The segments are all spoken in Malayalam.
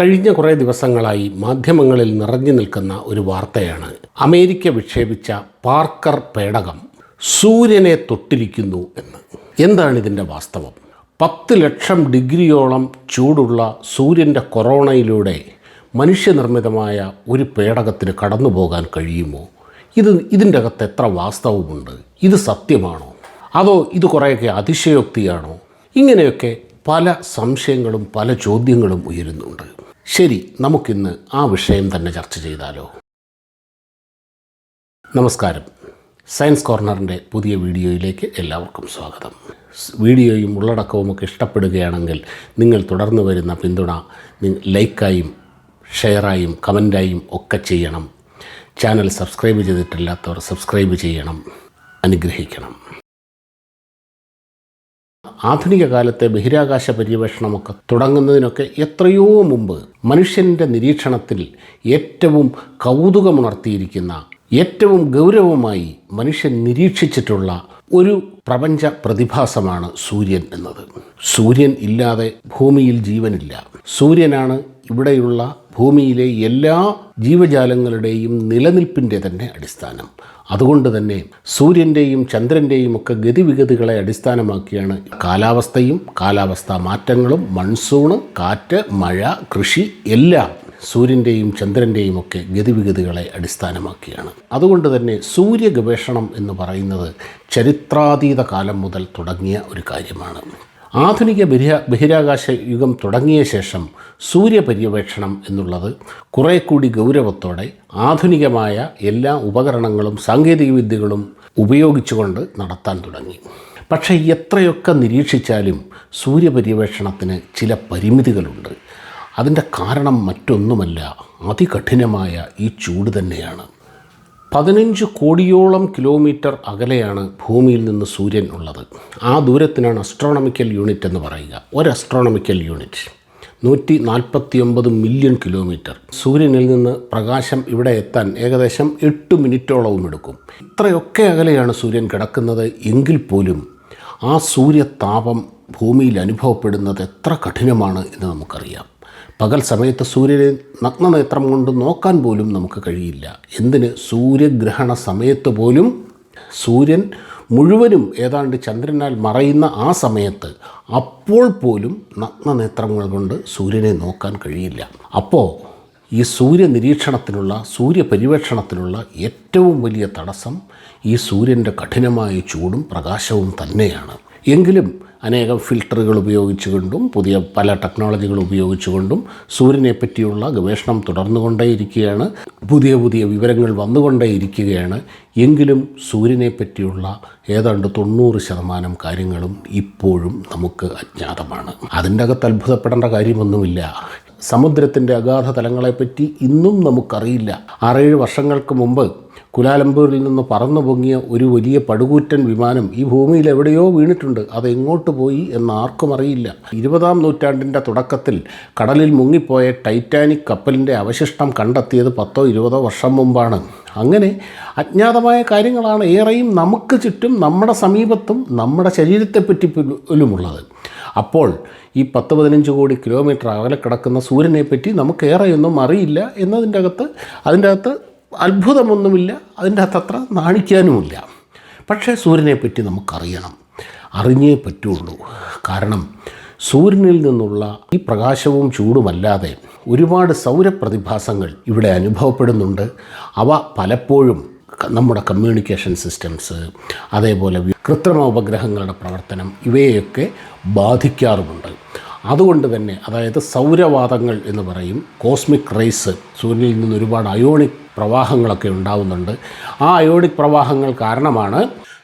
കഴിഞ്ഞ കുറേ ദിവസങ്ങളായി മാധ്യമങ്ങളിൽ നിറഞ്ഞു നിൽക്കുന്ന ഒരു വാർത്തയാണ്. അമേരിക്ക വിക്ഷേപിച്ച പാർക്കർ പേടകം സൂര്യനെ തൊട്ടിരിക്കുന്നു എന്ന്. എന്താണ് ഇതിന്റെ വാസ്തവം? പത്ത് ലക്ഷം ഡിഗ്രിയോളം ചൂടുള്ള സൂര്യന്റെ കൊറോണയിലൂടെ മനുഷ്യനിർമ്മിതമായ ഒരു പേടകത്തിന് കടന്നു പോകാൻ കഴിയുമോ? ഇത് ഇതിന്റെ അകത്ത് എത്ര വാസ്തവമുണ്ട്? ഇത് സത്യമാണോ? അതോ ഇത് കുറേയൊക്കെ അതിശയോക്തിയാണോ? ഇങ്ങനെയൊക്കെ പല സംശയങ്ങളും പല ചോദ്യങ്ങളും ഉയരുന്നുണ്ട്. ശരി നമുക്കിന്ന് ആ വിഷയം തന്നെ ചർച്ച ചെയ്താലോ? നമസ്കാരം. സയൻസ് കോർണറിന്റെ പുതിയ വീഡിയോയിലേക്ക് എല്ലാവർക്കും സ്വാഗതം. വീഡിയോയും ഉള്ളടക്കവും ഒക്കെ ഇഷ്ടപ്പെടുകയാണെങ്കിൽ നിങ്ങൾ തുടർന്ന് വരുന്ന പിന്തുണ ലൈക്കായും ഷെയറായും കമന്റായും ഒക്കെ ചെയ്യണം. ചാനൽ സബ്സ്ക്രൈബ് ചെയ്തിട്ടില്ലാത്തവർ സബ്സ്ക്രൈബ് ചെയ്യണം. അനുഗ്രഹിക്കണം. ആധുനിക കാലത്തെ ബഹിരാകാശ പര്യവേഷണമൊക്കെ തുടങ്ങുന്നതിനൊക്കെ എത്രയോ മുമ്പ് മനുഷ്യന്റെ നിരീക്ഷണത്തിൽ ഏറ്റവും കൗതുകമുണർത്തിയിരിക്കുന്ന ഏറ്റവും ഗൗരവമായി മനുഷ്യൻ നിരീക്ഷിച്ചിട്ടുള്ള ഒരു പ്രപഞ്ച പ്രതിഭാസമാണ് സൂര്യൻ എന്നത്. സൂര്യൻ ഇല്ലാതെ ഭൂമിയിൽ ജീവനില്ല. സൂര്യനാണ് ഇവിടെയുള്ള ഭൂമിയിലെ എല്ലാ ജീവജാലങ്ങളുടെയും നിലനിൽപ്പിന്റെ തന്നെ അടിസ്ഥാനം. അതുകൊണ്ട് തന്നെ സൂര്യന്റെയും ചന്ദ്രന്റെയും ഒക്കെ ഗതിവിഗതികളെ അടിസ്ഥാനമാക്കിയാണ് കാലാവസ്ഥയും കാലാവസ്ഥാ മാറ്റങ്ങളും മൺസൂണ് കാറ്റ് മഴ കൃഷി എല്ലാം സൂര്യന്റെയും ചന്ദ്രന്റെയും ഒക്കെ ഗതിവിഗതികളെ അടിസ്ഥാനമാക്കിയാണ്. അതുകൊണ്ട് തന്നെ സൂര്യ ഗവേഷണം എന്ന് പറയുന്നത് ചരിത്രാതീത കാലം മുതൽ തുടങ്ങിയ ഒരു കാര്യമാണ്. ആധുനിക ബഹിരാ ബഹിരാകാശ യുഗം തുടങ്ങിയ ശേഷം സൂര്യപര്യവേക്ഷണം എന്നുള്ളത് കുറേ കൂടി ഗൗരവത്തോടെ ആധുനികമായ എല്ലാ ഉപകരണങ്ങളും സാങ്കേതിക വിദ്യകളും ഉപയോഗിച്ചുകൊണ്ട് നടത്താൻ തുടങ്ങി. പക്ഷേ എത്രയൊക്കെ നിരീക്ഷിച്ചാലും സൂര്യപര്യവേക്ഷണത്തിന് ചില പരിമിതികളുണ്ട്. അതിന്റെ കാരണം മറ്റൊന്നുമല്ല അതികഠിനമായ ഈ ചൂട് തന്നെയാണ്. പതിനഞ്ച് കോടിയോളം കിലോമീറ്റർ അകലെയാണ് ഭൂമിയിൽ നിന്ന് സൂര്യൻ ഉള്ളത്. ആ ദൂരത്തിനാണ് അസ്ട്രോണമിക്കൽ യൂണിറ്റ് എന്ന് പറയുക. ഒരു അസ്ട്രോണമിക്കൽ യൂണിറ്റ് നൂറ്റി നാൽപ്പത്തി ഒമ്പത് മില്യൺ കിലോമീറ്റർ സൂര്യനിൽ നിന്ന് പ്രകാശം ഇവിടെ എത്താൻ ഏകദേശം എട്ട് മിനിറ്റോളവും എടുക്കും. ഇത്രയൊക്കെ അകലെയാണ് സൂര്യൻ കിടക്കുന്നത് എങ്കിൽ പോലും ആ സൂര്യതാപം ഭൂമിയിൽ അനുഭവപ്പെടുന്നത് എത്ര കഠിനമാണ് എന്ന് നമുക്കറിയാം. പകൽ സമയത്ത് സൂര്യനെ നഗ്നനേത്രം കൊണ്ട് നോക്കാൻ പോലും നമുക്ക് കഴിയില്ല. എന്തിന്? സൂര്യഗ്രഹണ സമയത്ത് പോലും സൂര്യൻ മുഴുവനും ഏതാണ്ട് ചന്ദ്രനാൽ മറയുന്ന ആ സമയത്ത് അപ്പോൾ പോലും നഗ്നനേത്രങ്ങൾ കൊണ്ട് സൂര്യനെ നോക്കാൻ കഴിയില്ല. അപ്പോൾ ഈ സൂര്യ നിരീക്ഷണത്തിനുള്ള സൂര്യ പരിവേക്ഷണത്തിനുള്ള ഏറ്റവും വലിയ തടസ്സം ഈ സൂര്യന്റെ കഠിനമായ ചൂടും പ്രകാശവും തന്നെയാണ്. എങ്കിലും അനേകം ഫിൽട്ടറുകൾ ഉപയോഗിച്ചുകൊണ്ടും പുതിയ പല ടെക്നോളജികൾ ഉപയോഗിച്ചുകൊണ്ടും സൂര്യനെ പറ്റിയുള്ള ഗവേഷണം തുടർന്നുകൊണ്ടേയിരിക്കുകയാണ്. പുതിയ പുതിയ വിവരങ്ങൾ വന്നുകൊണ്ടേയിരിക്കുകയാണ്. എങ്കിലും സൂര്യനെ പറ്റിയുള്ള ഏതാണ്ട് തൊണ്ണൂറ് ശതമാനം കാര്യങ്ങളും ഇപ്പോഴും നമുക്ക് അജ്ഞാതമാണ്. അതിന്റെ അകത്ത് അത്ഭുതപ്പെടേണ്ട കാര്യമൊന്നുമില്ല. സമുദ്രത്തിന്റെ അഗാധ തലങ്ങളെപ്പറ്റി ഇന്നും നമുക്കറിയില്ല. ആറേഴ് വർഷങ്ങൾക്ക് മുമ്പ് കുലാലംപൂരിൽ നിന്ന് പറന്നു പൊങ്ങിയ ഒരു വലിയ പടുകൂറ്റൻ വിമാനം ഈ ഭൂമിയിൽ എവിടെയോ വീണിട്ടുണ്ട്. അത് എങ്ങോട്ട് പോയി എന്ന് ആർക്കും അറിയില്ല. ഇരുപതാം നൂറ്റാണ്ടിന്റെ തുടക്കത്തിൽ കടലിൽ മുങ്ങിപ്പോയ ടൈറ്റാനിക് കപ്പലിന്റെ അവശിഷ്ടം കണ്ടെത്തിയത് പത്തോ ഇരുപതോ വർഷം മുമ്പാണ്. അങ്ങനെ അജ്ഞാതമായ കാര്യങ്ങളാണ് ഏറെയും നമുക്ക് ചുറ്റും നമ്മുടെ സമീപത്തും നമ്മുടെ ശരീരത്തെപ്പറ്റി പോലുമുള്ളത്. അപ്പോൾ ഈ പത്ത് പതിനഞ്ച് കോടി കിലോമീറ്റർ അകലെ കിടക്കുന്ന സൂര്യനെപ്പറ്റി നമുക്കേറെയൊന്നും അറിയില്ല എന്നതിന്റെ അകത്ത് അതിന്റെ അകത്ത് അത്ഭുതമൊന്നുമില്ല. അതിന്റെ അകത്ത് അത്ര നാണിക്കാനുമില്ല. പക്ഷേ സൂര്യനെ പറ്റി നമുക്കറിയണം. അറിഞ്ഞേ പറ്റുള്ളൂ. കാരണം സൂര്യനിൽ നിന്നുള്ള ഈ പ്രകാശവും ചൂടുമല്ലാതെ ഒരുപാട് സൗരപ്രതിഭാസങ്ങൾ ഇവിടെ അനുഭവപ്പെടുന്നുണ്ട്. അവ പലപ്പോഴും നമ്മുടെ കമ്മ്യൂണിക്കേഷൻ സിസ്റ്റംസ് അതേപോലെ കൃത്രിമ ഉപഗ്രഹങ്ങളുടെ പ്രവർത്തനം ഇവയൊക്കെ ബാധിക്കാറുമുണ്ട്. അതുകൊണ്ട് തന്നെ അതായത് സൗരവാതങ്ങൾ എന്ന് പറയും കോസ്മിക് റേസ് സൂര്യനിൽ നിന്ന് ഒരുപാട് അയോണിക് പ്രവാഹങ്ങളൊക്കെ ഉണ്ടാവുന്നുണ്ട്. ആ അയോണിക് പ്രവാഹങ്ങൾ കാരണമാണ്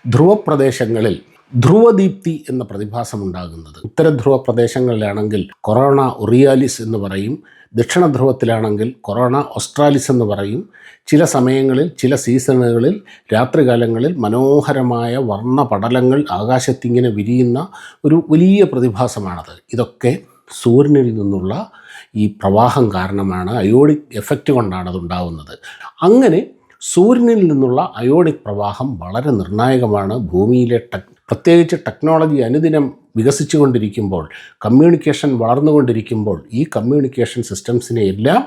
ധ്രുവപ്രദേശങ്ങളിൽ ധ്രുവദീപ്തി എന്ന പ്രതിഭാസം ഉണ്ടാകുന്നത് ഉത്തരധ്രുവ പ്രദേശങ്ങളിലാണെങ്കിൽ കൊറോണ ഒറിയാലിസ് എന്ന് പറയും. ദക്ഷിണ ധ്രുവത്തിലാണെങ്കിൽ കൊറോണ ഓസ്ട്രാലിസ് എന്ന് പറയും. ചില സമയങ്ങളിൽ ചില സീസണുകളിൽ രാത്രികാലങ്ങളിൽ മനോഹരമായ വർണപടലങ്ങൾ ആകാശത്തിങ്ങനെ വിരിയുന്ന ഒരു വലിയ പ്രതിഭാസമാണത്. ഇതൊക്കെ സൂര്യനിൽ നിന്നുള്ള ഈ പ്രവാഹം കാരണമാണ് അയോഡിക് എഫക്റ്റ് കൊണ്ടാണ് അതുണ്ടാവുന്നത് അങ്ങനെ സൂര്യനിൽ നിന്നുള്ള അയോണിക് പ്രവാഹം വളരെ നിർണായകമാണ്. ഭൂമിയിലെ ടെക് പ്രത്യേകിച്ച് ടെക്നോളജി അനുദിനം വികസിച്ചുകൊണ്ടിരിക്കുമ്പോൾ കമ്മ്യൂണിക്കേഷൻ വളർന്നുകൊണ്ടിരിക്കുമ്പോൾ ഈ കമ്മ്യൂണിക്കേഷൻ സിസ്റ്റംസിനെ എല്ലാം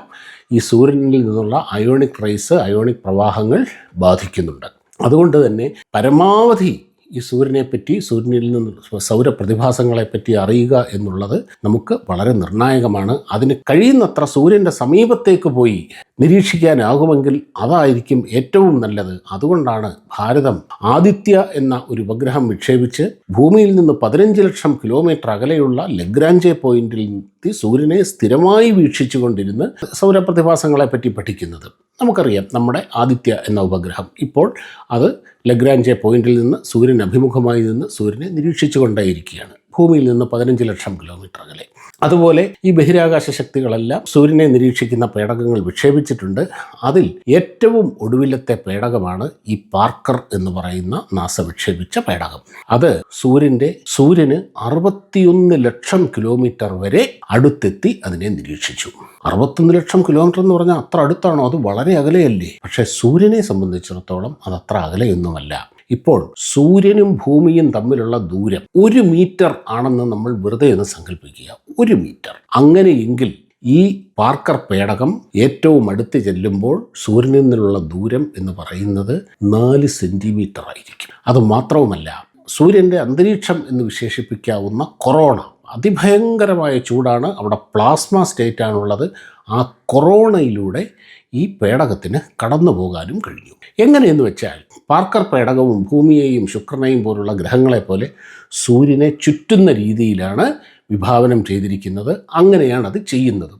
ഈ സൂര്യനിൽ നിന്നുള്ള അയോണിക് റൈസ് അയോണിക് പ്രവാഹങ്ങൾ ബാധിക്കുന്നുണ്ട്. അതുകൊണ്ട് തന്നെ പരമാവധി ഈ സൂര്യനെപ്പറ്റി സൂര്യനിൽ നിന്ന് സൗരപ്രതിഭാസങ്ങളെപ്പറ്റി അറിയുക എന്നുള്ളത് നമുക്ക് വളരെ നിർണായകമാണ്. അതിന് കഴിയുന്നത്ര സൂര്യന്റെ സമീപത്തേക്ക് പോയി നിരീക്ഷിക്കാനാകുമെങ്കിൽ അതായിരിക്കും ഏറ്റവും നല്ലത്. അതുകൊണ്ടാണ് ഭാരതം ആദിത്യ എന്ന ഒരു ഉപഗ്രഹം വിക്ഷേപിച്ച് ഭൂമിയിൽ നിന്ന് പതിനഞ്ച് ലക്ഷം കിലോമീറ്റർ അകലെയുള്ള ലഗ്രാഞ്ചെ പോയിന്റിൽ സൂര്യനെ സ്ഥിരമായി വീക്ഷിച്ചുകൊണ്ടിരുന്ന് സൗരപ്രതിഭാസങ്ങളെപ്പറ്റി സൗരപ്രതിഭാസങ്ങളെ പറ്റി പഠിക്കുന്നത്. നമുക്കറിയാം നമ്മുടെ ആദിത്യ എന്ന ഉപഗ്രഹം. ഇപ്പോൾ അത് ലഗ്രാഞ്ചെ പോയിന്റിൽ നിന്ന് സൂര്യൻ അഭിമുഖമായി നിന്ന് സൂര്യനെ നിരീക്ഷിച്ചു കൊണ്ടേയിരിക്കുകയാണ് ഭൂമിയിൽ നിന്ന് പതിനഞ്ച് ലക്ഷം കിലോമീറ്റർ അകലെ. അതുപോലെ ഈ ബഹിരാകാശ ശക്തികളെല്ലാം സൂര്യനെ നിരീക്ഷിക്കുന്ന പേടകങ്ങൾ വിക്ഷേപിച്ചിട്ടുണ്ട്. അതിൽ ഏറ്റവും ഒടുവിലത്തെ പേടകമാണ് ഈ പാർക്കർ എന്ന് പറയുന്ന നാസ വിക്ഷേപിച്ച പേടകം. അത് സൂര്യന്റെ സൂര്യന് അറുപത്തിയൊന്ന് ലക്ഷം കിലോമീറ്റർ വരെ അടുത്തെത്തി അതിനെ നിരീക്ഷിച്ചു. അറുപത്തൊന്ന് ലക്ഷം കിലോമീറ്റർ എന്ന് പറഞ്ഞാൽ അത്ര അടുത്താണോ? അത് വളരെ അകലെയല്ലേ? പക്ഷേ സൂര്യനെ സംബന്ധിച്ചിടത്തോളം അത് അത്ര അകലെയൊന്നുമല്ല. ഇപ്പോൾ സൂര്യനും ഭൂമിയും തമ്മിലുള്ള ദൂരം ഒരു മീറ്റർ ആണെന്ന് നമ്മൾ വെറുതെ ഒന്ന് സങ്കല്പിക്കുക ഒരു മീറ്റർ. അങ്ങനെയെങ്കിൽ ഈ പാർക്കർ പേടകം ഏറ്റവും അടുത്ത് ചെല്ലുമ്പോൾ സൂര്യനിൽ നിന്നുള്ള ദൂരം എന്ന് പറയുന്നത് നാല് സെന്റിമീറ്റർ ആയിരിക്കും. അത് മാത്രവുമല്ല സൂര്യന്റെ അന്തരീക്ഷം എന്ന് വിശേഷിപ്പിക്കാവുന്ന കൊറോണ അതിഭയങ്കരമായ ചൂടാണ് അവിടെ പ്ലാസ്മ സ്റ്റേറ്റാണുള്ളത് ആ കൊറോണയിലൂടെ ഈ പേടകത്തിന് കടന്നു പോകാനും കഴിഞ്ഞു. എങ്ങനെയെന്ന് വെച്ചാൽ പാർക്കർ പേടകവും ഭൂമിയെയും ശുക്രനെയും പോലുള്ള ഗ്രഹങ്ങളെ പോലെ സൂര്യനെ ചുറ്റുന്ന രീതിയിലാണ് വിഭാവനം ചെയ്തിരിക്കുന്നത് അങ്ങനെയാണ് അത് ചെയ്യുന്നത്.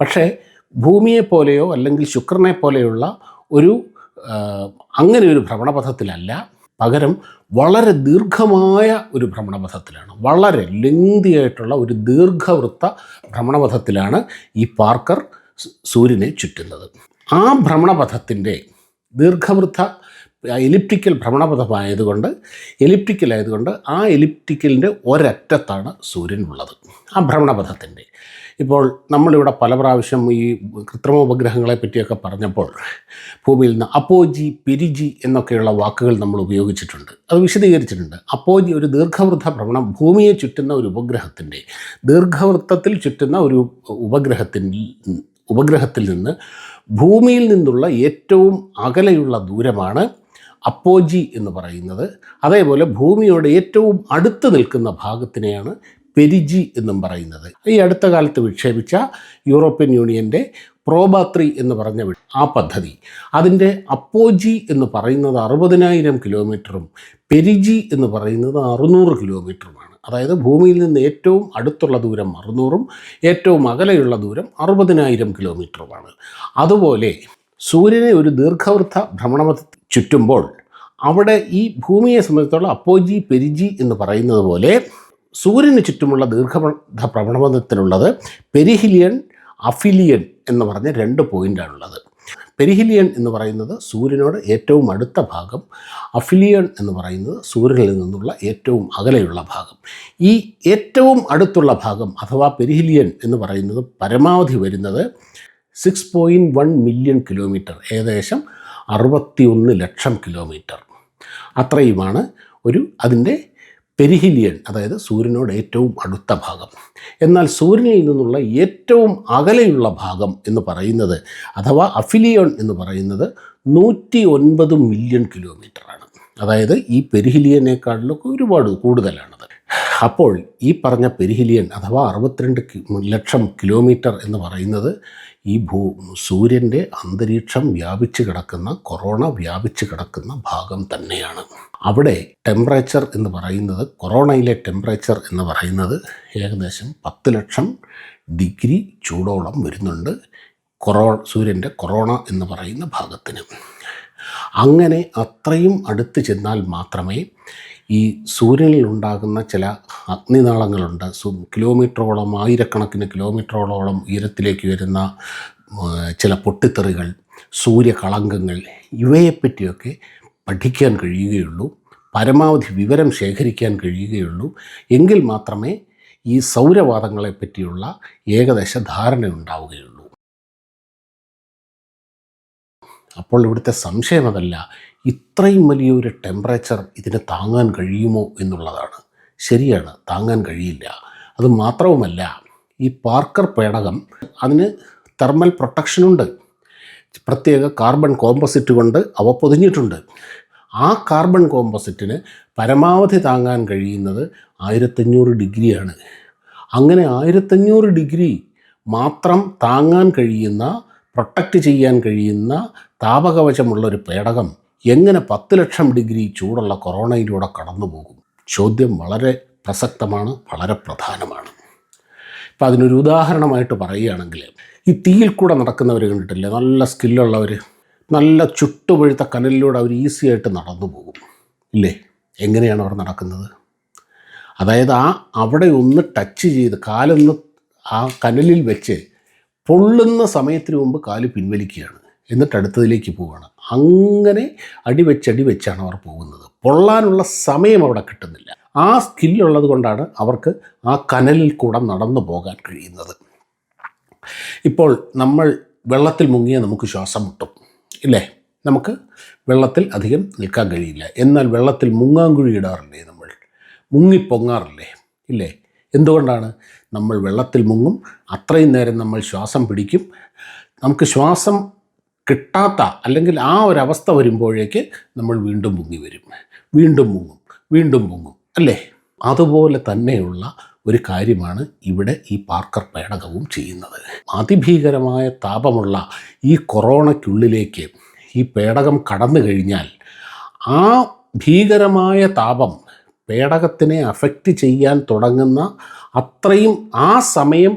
പക്ഷേ ഭൂമിയെപ്പോലെയോ അല്ലെങ്കിൽ ശുക്രനെ പോലെയുള്ള ഒരു അങ്ങനെ ഒരു ഭ്രമണപഥത്തിലല്ല. പകരം വളരെ ദീർഘമായ ഒരു ഭ്രമണപഥത്തിലാണ്. വളരെ ലെങ്തിയായിട്ടുള്ള ഒരു ദീർഘവൃത്ത ഭ്രമണപഥത്തിലാണ് ഈ പാർക്കർ സൂര്യനെ ചുറ്റുന്നത്. ആ ഭ്രമണപഥത്തിന്റെ ദീർഘവൃത്ത എലിപ്റ്റിക്കൽ ഭ്രമണപഥമായതുകൊണ്ട് എലിപ്റ്റിക്കൽ ആയതുകൊണ്ട് ആ എലിപ്റ്റിക്കലിന്റെ ഒരറ്റത്താണ് സൂര്യൻ ഉള്ളത് ആ ഭ്രമണപഥത്തിന്റെ. ഇപ്പോൾ നമ്മളിവിടെ പല പ്രാവശ്യം ഈ കൃത്രിമ ഉപഗ്രഹങ്ങളെ പറ്റിയൊക്കെ പറഞ്ഞപ്പോൾ ഭൂമിയിൽ നിന്ന് അപ്പോജി പെരിജി എന്നൊക്കെയുള്ള വാക്കുകൾ നമ്മൾ ഉപയോഗിച്ചിട്ടുണ്ട്. അത് വിശദീകരിച്ചിട്ടുണ്ട്. അപ്പോജി ഒരു ദീർഘവൃത്ത ഭ്രമണം ഭൂമിയെ ചുറ്റുന്ന ഒരു ഉപഗ്രഹത്തിന്റെ ദീർഘവൃത്തത്തിൽ ചുറ്റുന്ന ഒരു ഉപഗ്രഹത്തിൽ ഉപഗ്രഹത്തിൽ നിന്ന് ഭൂമിയിൽ നിന്നുള്ള ഏറ്റവും അകലെയുള്ള ദൂരമാണ് അപ്പോജി എന്ന് പറയുന്നത്. അതേപോലെ ഭൂമിയോട് ഏറ്റവും അടുത്ത് നിൽക്കുന്ന ഭാഗത്തിനെയാണ് പെരിജി എന്നും പറയുന്നത്. ഈ അടുത്ത കാലത്ത് വിക്ഷേപിച്ച യൂറോപ്യൻ യൂണിയന്റെ പ്രോബാത്രി എന്ന് പറഞ്ഞ ആ പദ്ധതി. അതിന്റെ അപ്പോജി എന്ന് പറയുന്നത് അറുപതിനായിരം കിലോമീറ്ററും പെരിജി എന്ന് പറയുന്നത് അറുന്നൂറ് കിലോമീറ്ററുമാണ്. അതായത് ഭൂമിയിൽ നിന്ന് ഏറ്റവും അടുത്തുള്ള ദൂരം അറുന്നൂറും ഏറ്റവും അകലെയുള്ള ദൂരം അറുപതിനായിരം കിലോമീറ്ററുമാണ്. അതുപോലെ സൂര്യനെ ഒരു ദീർഘവൃത്ത ഭ്രമണപഥ ചുറ്റുമ്പോൾ അവിടെ ഈ ഭൂമിയെ സംബന്ധിച്ചുള്ള അപ്പോജി പെരിജി എന്ന് പറയുന്നത് പോലെ സൂര്യന് ചുറ്റുമുള്ള ദീർഘവൃത്ത ഭ്രമണപഥത്തിലുള്ളത് പെരിഹിലിയൻ അഫിലിയൻ എന്ന് പറഞ്ഞ രണ്ട് പോയിന്റാണുള്ളത് പെരിഹിലിയൻ എന്ന് പറയുന്നത് സൂര്യനോട് ഏറ്റവും അടുത്ത ഭാഗം അഫിലിയൻ എന്ന് പറയുന്നത് സൂര്യനിൽ നിന്നുള്ള ഏറ്റവും അകലെയുള്ള ഭാഗം. ഈ ഏറ്റവും അടുത്തുള്ള ഭാഗം അഥവാ പെരിഹിലിയൻ എന്ന് പറയുന്നത് പരമാവധി വരുന്നത് six point one million kilometre ഏകദേശം അറുപത്തിയൊന്ന് ലക്ഷം കിലോമീറ്റർ അത്രയുമാണ് ഒരു അതിന്റെ പെരിഹിലിയൻ അതായത് സൂര്യനോട് ഏറ്റവും അടുത്ത ഭാഗം. എന്നാൽ സൂര്യനിൽ നിന്നുള്ള ഏറ്റവും അകലെയുള്ള ഭാഗം എന്ന് പറയുന്നത് അഥവാ അഫിലിയോൺ എന്ന് പറയുന്നത് നൂറ്റി ഒൻപത് മില്യൺ കിലോമീറ്ററാണ് അതായത് ഈ പെരിഹിലിയനേക്കാളിലൊക്കെ ഒരുപാട് കൂടുതലാണത്. അപ്പോൾ ഈ പറഞ്ഞ പെരിഹിലിയൻ അഥവാ അറുപത്തിരണ്ട് ലക്ഷം കിലോമീറ്റർ എന്ന് പറയുന്നത് ഈ ഭൂ സൂര്യന്റെ അന്തരീക്ഷം വ്യാപിച്ചു കിടക്കുന്ന കൊറോണ വ്യാപിച്ചു കിടക്കുന്ന ഭാഗം തന്നെയാണ്. അവിടെ ടെമ്പറേച്ചർ എന്ന് പറയുന്നത് കൊറോണയിലെ ടെമ്പറേച്ചർ എന്ന് പറയുന്നത് ഏകദേശം പത്ത് ലക്ഷം ഡിഗ്രി ചൂടോളം വരുന്നുണ്ട് കൊറോ സൂര്യന്റെ കൊറോണ എന്ന് പറയുന്ന ഭാഗത്തിന്. അങ്ങനെ അത്രയും അടുത്ത് ചെന്നാൽ മാത്രമേ ഈ സൂര്യനിൽ ഉണ്ടാകുന്ന ചില അഗ്നിനാളങ്ങളുണ്ട്. കിലോമീറ്ററോളം ആയിരക്കണക്കിന് കിലോമീറ്ററോളം ഉയരത്തിലേക്ക് വരുന്ന ചില പൊട്ടിത്തെറികൾ സൂര്യകളങ്കങ്ങൾ ഇവയെപ്പറ്റിയൊക്കെ പഠിക്കാൻ കഴിയുകയുള്ളൂ. പരമാവധി വിവരം ശേഖരിക്കാൻ കഴിയുകയുള്ളൂ. എങ്കിൽ മാത്രമേ ഈ സൗരവാദങ്ങളെ പറ്റിയുള്ള ഏകദേശ ധാരണ ഉണ്ടാവുകയുള്ളൂ. അപ്പോൾ ഇവിടുത്തെ സംശയം അതല്ല. ഇത്രയും വലിയൊരു ടെമ്പറേച്ചർ ഇതിന് താങ്ങാൻ കഴിയുമോ എന്നുള്ളതാണ്. ശരിയാണ് താങ്ങാൻ കഴിയില്ല. അത് മാത്രവുമല്ല ഈ പാർക്കർ പേടകം അതിന് തെർമൽ പ്രൊട്ടക്ഷനുണ്ട് പ്രത്യേക കാർബൺ കോമ്പസിറ്റ് കൊണ്ട് അവ പൊതിഞ്ഞിട്ടുണ്ട്. ആ കാർബൺ കോമ്പസിറ്റിന് പരമാവധി താങ്ങാൻ കഴിയുന്നത് ആയിരത്തഞ്ഞൂറ് ഡിഗ്രിയാണ്. അങ്ങനെ ആയിരത്തഞ്ഞൂറ് ഡിഗ്രി മാത്രം താങ്ങാൻ കഴിയുന്ന പ്രൊട്ടക്റ്റ് ചെയ്യാൻ കഴിയുന്ന താപകവചമുള്ള ഒരു പേടകം എങ്ങനെ പത്ത് ലക്ഷം ഡിഗ്രി ചൂടുള്ള കൊറോണയിലൂടെ കടന്നു പോകും? ചോദ്യം വളരെ പ്രസക്തമാണ് വളരെ പ്രധാനമാണ്. ഇപ്പം അതിനൊരു ഉദാഹരണമായിട്ട് പറയുകയാണെങ്കിൽ ഈ തീയിൽ കൂടെ നടക്കുന്നവർ കണ്ടിട്ടില്ലേ? നല്ല സ്കില്ലുള്ളവർ നല്ല ചുട്ടുപഴുത്ത കനലിലൂടെ അവർ ഈസി ആയിട്ട് നടന്നു പോകും. ഇല്ലേ? എങ്ങനെയാണ് അവർ നടക്കുന്നത്? അതായത് ആ അവിടെ ഒന്ന് ടച്ച് ചെയ്ത് കാലൊന്ന് ആ കനലിൽ വെച്ച് പൊള്ളുന്ന സമയത്തിന് മുമ്പ് കാൽ പിൻവലിക്കുകയാണ്. എന്നിട്ട് അടുത്തതിലേക്ക് പോവുകയാണ്. അങ്ങനെ അടിവെച്ചടി വെച്ചാണ് അവർ പോകുന്നത്. പൊള്ളാനുള്ള സമയം അവിടെ കിട്ടുന്നില്ല. ആ സ്കില്ലുള്ളത് കൊണ്ടാണ് അവർക്ക് ആ കനലിൽ കൂടെ നടന്നു പോകാൻ കഴിയുന്നത്. ഇപ്പോൾ നമ്മൾ വെള്ളത്തിൽ മുങ്ങിയാൽ നമുക്ക് ശ്വാസം മുട്ടും ഇല്ലേ? നമുക്ക് വെള്ളത്തിൽ അധികം നിൽക്കാൻ കഴിയില്ല. എന്നാൽ വെള്ളത്തിൽ മുങ്ങാങ്കുഴി ഇടാറില്ലേ നമ്മൾ? മുങ്ങിപ്പൊങ്ങാറില്ലേ? ഇല്ലേ? എന്തുകൊണ്ടാണ് നമ്മൾ വെള്ളത്തിൽ മുങ്ങും? അത്രയും നേരം നമ്മൾ ശ്വാസം പിടിക്കും. നമുക്ക് ശ്വാസം കിട്ടാത്ത അല്ലെങ്കിൽ ആ ഒരവസ്ഥ വരുമ്പോഴേക്ക് നമ്മൾ വീണ്ടും മുങ്ങി വരും. വീണ്ടും മുങ്ങും വീണ്ടും മുങ്ങും അല്ലേ? അതുപോലെ തന്നെയുള്ള ഒരു കാര്യമാണ് ഇവിടെ ഈ പാർക്കർ പേടകവും ചെയ്യുന്നത്. അതിഭീകരമായ താപമുള്ള ഈ കൊറോണയ്ക്കുള്ളിലേക്ക് ഈ പേടകം കടന്നു കഴിഞ്ഞാൽ ആ ഭീകരമായ താപം പേടകത്തിനെ അഫക്റ്റ് ചെയ്യാൻ തുടങ്ങുന്ന അത്രയും ആ സമയം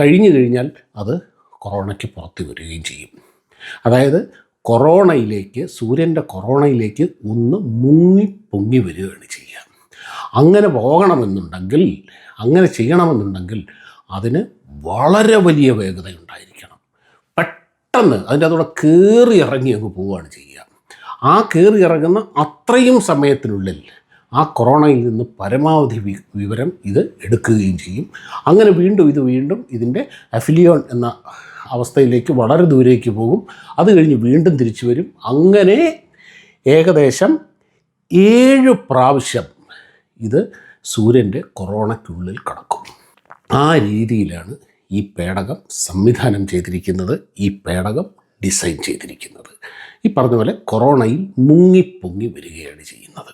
കഴിഞ്ഞു കഴിഞ്ഞാൽ അത് കൊറോണയ്ക്ക് പുറത്തു വരികയും ചെയ്യും. അതായത് കൊറോണയിലേക്ക് സൂര്യന്റെ കൊറോണയിലേക്ക് ഒന്ന് മുങ്ങി പൊങ്ങി വരികയാണ് ചെയ്യുക. അങ്ങനെ പോകണമെന്നുണ്ടെങ്കിൽ അങ്ങനെ ചെയ്യണമെന്നുണ്ടെങ്കിൽ അതിന് വളരെ വലിയ വേഗത ഉണ്ടായിരിക്കണം പെട്ടെന്ന് അതിന്റെ അതോടെ കയറി ഇറങ്ങി അങ്ങ് പോവുകയാണ് ചെയ്യുക. ആ കയറി ഇറങ്ങുന്ന അത്രയും സമയത്തിനുള്ളിൽ ആ കൊറോണയിൽ നിന്ന് പരമാവധി വിവരം ഇത് എടുക്കുകയും ചെയ്യും. അങ്ങനെ വീണ്ടും ഇത് വീണ്ടും ഇതിന്റെ അഫിലിയോൺ എന്ന അവസ്ഥയിലേക്ക് വളരെ ദൂരേക്ക് പോകും. അത് കഴിഞ്ഞ് വീണ്ടും തിരിച്ചു വരും. അങ്ങനെ ഏകദേശം ഏഴ് പ്രാവശ്യം ഇത് സൂര്യന്റെ കൊറോണയ്ക്കുള്ളിൽ കടക്കും. ആ രീതിയിലാണ് ഈ പേടകം സംവിധാനം ചെയ്തിരിക്കുന്നത് ഈ പേടകം ഡിസൈൻ ചെയ്തിരിക്കുന്നത്. ഈ പറഞ്ഞ പോലെ കൊറോണയിൽ മുങ്ങിപ്പൊങ്ങി വരികയാണ് ചെയ്യുന്നത്.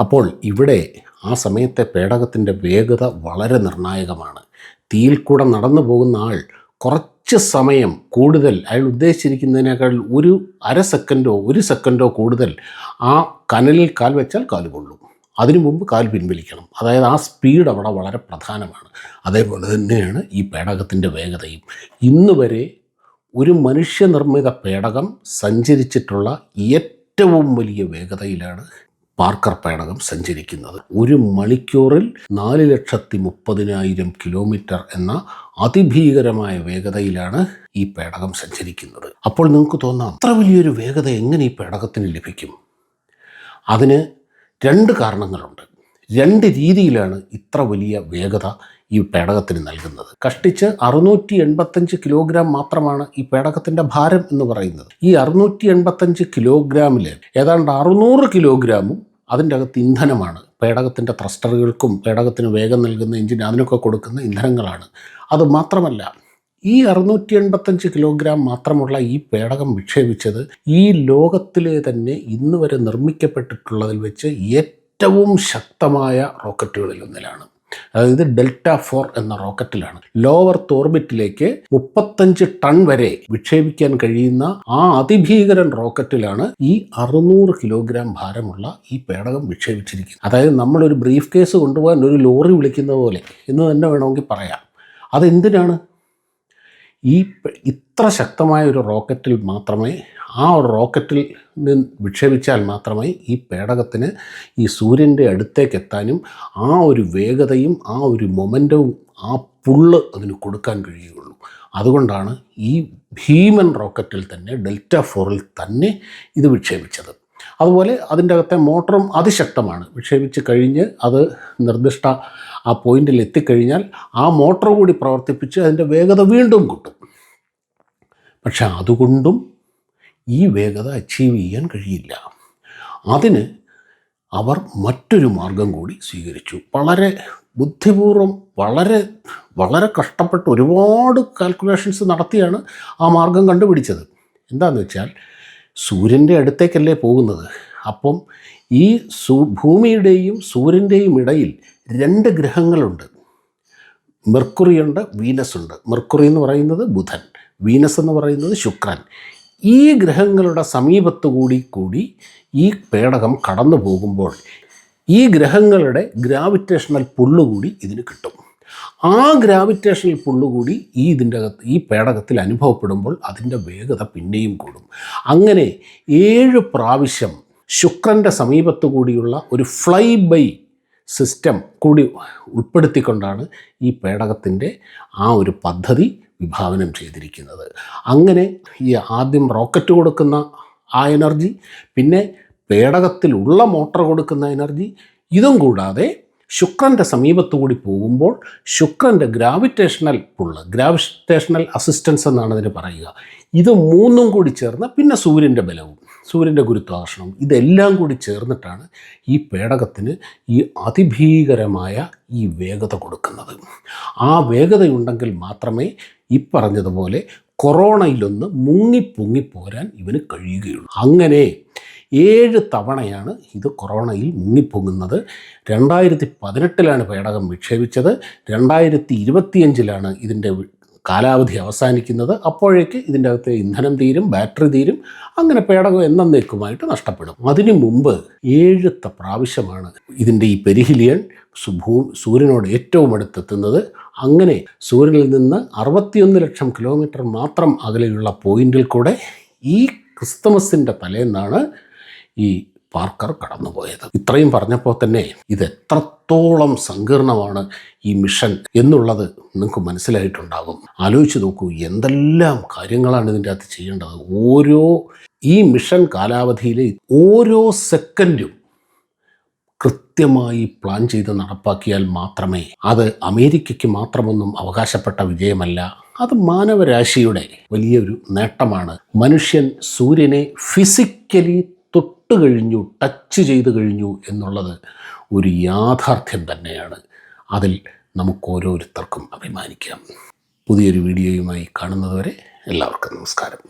അപ്പോൾ ഇവിടെ ആ സമയത്തെ പേടകത്തിന്റെ വേഗത വളരെ നിർണായകമാണ്. തീയിൽ കൂടെ നടന്നു പോകുന്ന ആൾ കുറച്ച് സമയം കൂടുതൽ അയാൾ ഉദ്ദേശിച്ചിരിക്കുന്നതിനേക്കാൾ ഒരു അര സെക്കൻഡോ ഒരു സെക്കൻഡോ കൂടുതൽ ആ കനലിൽ കാൽ വെച്ചാൽ കാൽ കൊള്ളും അതിനു മുമ്പ് കാൽ പിൻവലിക്കണം. അതായത് ആ സ്പീഡ് അവിടെ വളരെ പ്രധാനമാണ്. അതേപോലെ തന്നെയാണ് ഈ പേടകത്തിന്റെ വേഗതയും. ഇന്ന് വരെ ഒരു മനുഷ്യനിർമ്മിത പേടകം സഞ്ചരിച്ചിട്ടുള്ള ഏറ്റവും വലിയ വേഗതയിലാണ് പാർക്കർ പേടകം സഞ്ചരിക്കുന്നത്. ഒരു മണിക്കൂറിൽ നാല് ലക്ഷത്തി മുപ്പതിനായിരം കിലോമീറ്റർ എന്ന അതിഭീകരമായ വേഗതയിലാണ് ഈ പേടകം സഞ്ചരിക്കുന്നത്. അപ്പോൾ നിങ്ങൾക്ക് തോന്നാം അത്ര വലിയൊരു വേഗത എങ്ങനെ ഈ പേടകത്തിന് ലഭിക്കും? അതിന് രണ്ട് കാരണങ്ങളുണ്ട്. രണ്ട് രീതിയിലാണ് ഇത്ര വലിയ വേഗത ഈ പേടകത്തിന് നൽകുന്നത്. കഷ്ടിച്ച് അറുന്നൂറ്റി എൺപത്തഞ്ച് കിലോഗ്രാം മാത്രമാണ് ഈ പേടകത്തിന്റെ ഭാരം എന്ന് പറയുന്നത്. ഈ അറുന്നൂറ്റി എൺപത്തഞ്ച് കിലോഗ്രാമിൽ ഏതാണ്ട് അറുന്നൂറ് കിലോഗ്രാമും അതിന്റെ അകത്ത് ഇന്ധനമാണ്. പേടകത്തിന്റെ ത്രസ്റ്ററുകൾക്കും പേടകത്തിന് വേഗം നൽകുന്ന എഞ്ചിൻ അതിനൊക്കെ കൊടുക്കുന്ന ഇന്ധനങ്ങളാണ്. അത് മാത്രമല്ല ഈ അറുന്നൂറ്റി എൺപത്തഞ്ച് കിലോഗ്രാം മാത്രമുള്ള ഈ പേടകം വിക്ഷേപിച്ചത് ഈ ലോകത്തിലെ തന്നെ ഇന്ന് വരെ നിർമ്മിക്കപ്പെട്ടിട്ടുള്ളതിൽ വെച്ച് ഏറ്റവും ശക്തമായ റോക്കറ്റുകളിൽ ഒന്നിലാണ് അതായത് ഡെൽറ്റ ഫോർ എന്ന റോക്കറ്റിലാണ്. ലോവർ ഓർബിറ്റിലേക്ക് മുപ്പത്തഞ്ച് ടൺ വരെ വിക്ഷേപിക്കാൻ കഴിയുന്ന ആ അതിഭീകരൻ റോക്കറ്റിലാണ് ഈ അറുന്നൂറ് കിലോഗ്രാം ഭാരമുള്ള ഈ പേടകം വിക്ഷേപിച്ചിരിക്കുന്നത്. അതായത് നമ്മളൊരു ബ്രീഫ് കേസ് കൊണ്ടുപോകാൻ ഒരു ലോറി വിളിക്കുന്ന പോലെ. എന്ന് തന്നെ വേണമെങ്കിൽ പറയാം. അതെന്തിനാണ്? ഈ ഇത്ര ശക്തമായ ഒരു റോക്കറ്റിൽ മാത്രമേ ആ ഒരു റോക്കറ്റിൽ നിന്ന് വിക്ഷേപിച്ചാൽ മാത്രമേ ഈ പേടകത്തിന് ഈ സൂര്യന്റെ അടുത്തേക്ക് എത്താനും ആ ഒരു വേഗതയും ആ ഒരു മൊമെന്റവും ആ പുള്ള് അതിന് കൊടുക്കാൻ കഴിയുകയുള്ളൂ. അതുകൊണ്ടാണ് ഈ ഭീമൻ റോക്കറ്റിൽ തന്നെ ഡെൽറ്റ ഫോറിൽ തന്നെ ഇത് വിക്ഷേപിച്ചത്. അതുപോലെ അതിന്റെ അകത്തെ മോട്ടറും അതിശക്തമാണ്. വിക്ഷേപിച്ച് കഴിഞ്ഞ് അത് നിർദ്ദിഷ്ട ആ പോയിന്റിൽ എത്തിക്കഴിഞ്ഞാൽ ആ മോട്ടോർ കൂടി പ്രവർത്തിപ്പിച്ച് അതിന്റെ വേഗത വീണ്ടും കിട്ടും. പക്ഷെ അതുകൊണ്ടും ഈ വേഗത അച്ചീവ് ചെയ്യാൻ കഴിയില്ല. അതിന് അവർ മറ്റൊരു മാർഗം കൂടി സ്വീകരിച്ചു. വളരെ ബുദ്ധിപൂർവം വളരെ വളരെ കഷ്ടപ്പെട്ട് ഒരുപാട് കാൽക്കുലേഷൻസ് നടത്തിയാണ് ആ മാർഗം കണ്ടുപിടിച്ചത്. എന്താണെന്ന് വെച്ചാൽ സൂര്യന്റെ അടുത്തേക്കല്ലേ പോകുന്നത്? അപ്പം ഈ സൂ ഭൂമിയുടെയും സൂര്യന്റെയും ഇടയിൽ രണ്ട് ഗ്രഹങ്ങളുണ്ട്. മെർക്കുറിയുണ്ട് വീനസ് ഉണ്ട്. മെർക്കുറി എന്ന് പറയുന്നത് ബുധൻ വീനസ് എന്ന് പറയുന്നത് ശുക്രൻ. ഈ ഗ്രഹങ്ങളുടെ സമീപത്തു കൂടി കൂടി ഈ പേടകം കടന്നു പോകുമ്പോൾ ഈ ഗ്രഹങ്ങളുടെ ഗ്രാവിറ്റേഷണൽ പുള്ളുകൂടി ഇതിന് കിട്ടും. ആ ഗ്രാവിറ്റേഷണൽ പുള്ളുകൂടി ഈ ഇതിന്റെ അകത്ത് ഈ പേടകത്തിൽ അനുഭവപ്പെടുമ്പോൾ അതിന്റെ വേഗത പിന്നെയും കൂടും. അങ്ങനെ ഏഴ് പ്രാവശ്യം ശുക്രന്റെ സമീപത്തു കൂടിയുള്ള ഒരു ഫ്ലൈ ബൈ സിസ്റ്റം കൂടി ഉൾപ്പെടുത്തിക്കൊണ്ടാണ് ഈ പേടകത്തിന്റെ ആ ഒരു പദ്ധതി വിഭാവനം ചെയ്തിരിക്കുന്നത്. അങ്ങനെ ഈ ആദ്യം റോക്കറ്റ് കൊടുക്കുന്ന ആ എനർജി പിന്നെ പേടകത്തിലുള്ള മോട്ടർ കൊടുക്കുന്ന എനർജി ഇതും കൂടാതെ ശുക്രന്റെ സമീപത്തു കൂടി പോകുമ്പോൾ ശുക്രന്റെ ഗ്രാവിറ്റേഷണൽ പുള്ള് ഗ്രാവിറ്റേഷണൽ അസിസ്റ്റൻസ് എന്നാണ് അതിന് പറയുക. ഇത് മൂന്നും കൂടി ചേർന്ന് പിന്നെ സൂര്യന്റെ ബലവും. സൂര്യന്റെ ഗുരുത്വാകർഷണം ഇതെല്ലാം കൂടി ചേർന്നിട്ടാണ് ഈ പേടകത്തിന് ഈ അതിഭീകരമായ ഈ വേഗത കൊടുക്കുന്നത്. ആ വേഗതയുണ്ടെങ്കിൽ മാത്രമേ ഈ പറഞ്ഞതുപോലെ കൊറോണയിലൊന്ന് മുങ്ങി പൊങ്ങിപ്പോരാൻ ഇവന് കഴിയുകയുള്ളൂ. അങ്ങനെ ഏഴ് തവണയാണ് ഇത് കൊറോണയിൽ മുങ്ങിപ്പൊങ്ങുന്നത് രണ്ടായിരത്തി പതിനെട്ടിലാണ് പേടകം വിക്ഷേപിച്ചത്. രണ്ടായിരത്തി ഇരുപത്തിയഞ്ചിലാണ് ഇതിന്റെ കാലാവധി അവസാനിക്കുന്നത് അപ്പോഴേക്ക് ഇതിന്റെ അകത്തെ ഇന്ധനം തീരും ബാറ്ററി തീരും അങ്ങനെ പേടകം എന്നേക്കുമായിട്ട് നഷ്ടപ്പെടും. അതിനു മുമ്പ് ഏഴുത്ത പ്രാവശ്യമാണ് ഇതിന്റെ ഈ പെരിഹിലിയൻ ഭൂ സൂര്യനോട് ഏറ്റവും അടുത്തെത്തുന്നത്. അങ്ങനെ സൂര്യനിൽ നിന്ന് അറുപത്തിയൊന്ന് ലക്ഷം കിലോമീറ്റർ മാത്രം അകലെയുള്ള പോയിന്റിൽ കൂടെ ഈ ക്രിസ്തമസിന്റെ തലേന്നാണ് ഈ പാർക്കർ കടന്നുപോയത്. ഇത്രയും പറഞ്ഞപ്പോൾ തന്നെ ഇത് എത്രത്തോളം സങ്കീർണമാണ് ഈ മിഷൻ എന്നുള്ളത് നിങ്ങൾക്ക് മനസ്സിലായിട്ടുണ്ടാകും. ആലോചിച്ച് നോക്കൂ എന്തെല്ലാം കാര്യങ്ങളാണ് ഇതിന്റെ അകത്ത് ചെയ്യേണ്ടത്? ഓരോ ഈ മിഷൻ കാലാവധിയിലെ ഓരോ സെക്കൻഡും കൃത്യമായി പ്ലാൻ ചെയ്ത് നടപ്പാക്കിയാൽ മാത്രമേ അത് അമേരിക്കയ്ക്ക് മാത്രമൊന്നും അവകാശപ്പെട്ട വിജയമല്ല അത് മാനവരാശിയുടെ വലിയൊരു നേട്ടമാണ്. മനുഷ്യൻ സൂര്യനെ ഫിസിക്കലി തൊട്ട് കഴിഞ്ഞു ടച്ച് ചെയ്ത് കഴിഞ്ഞു എന്നുള്ളത് ഒരു യാഥാർത്ഥ്യം തന്നെയാണ്. അതിൽ നമുക്ക് ഓരോരുത്തർക്കും അഭിമാനിക്കാം. പുതിയൊരു വീഡിയോയുമായി കാണുന്നതുവരെ എല്ലാവർക്കും നമസ്കാരം.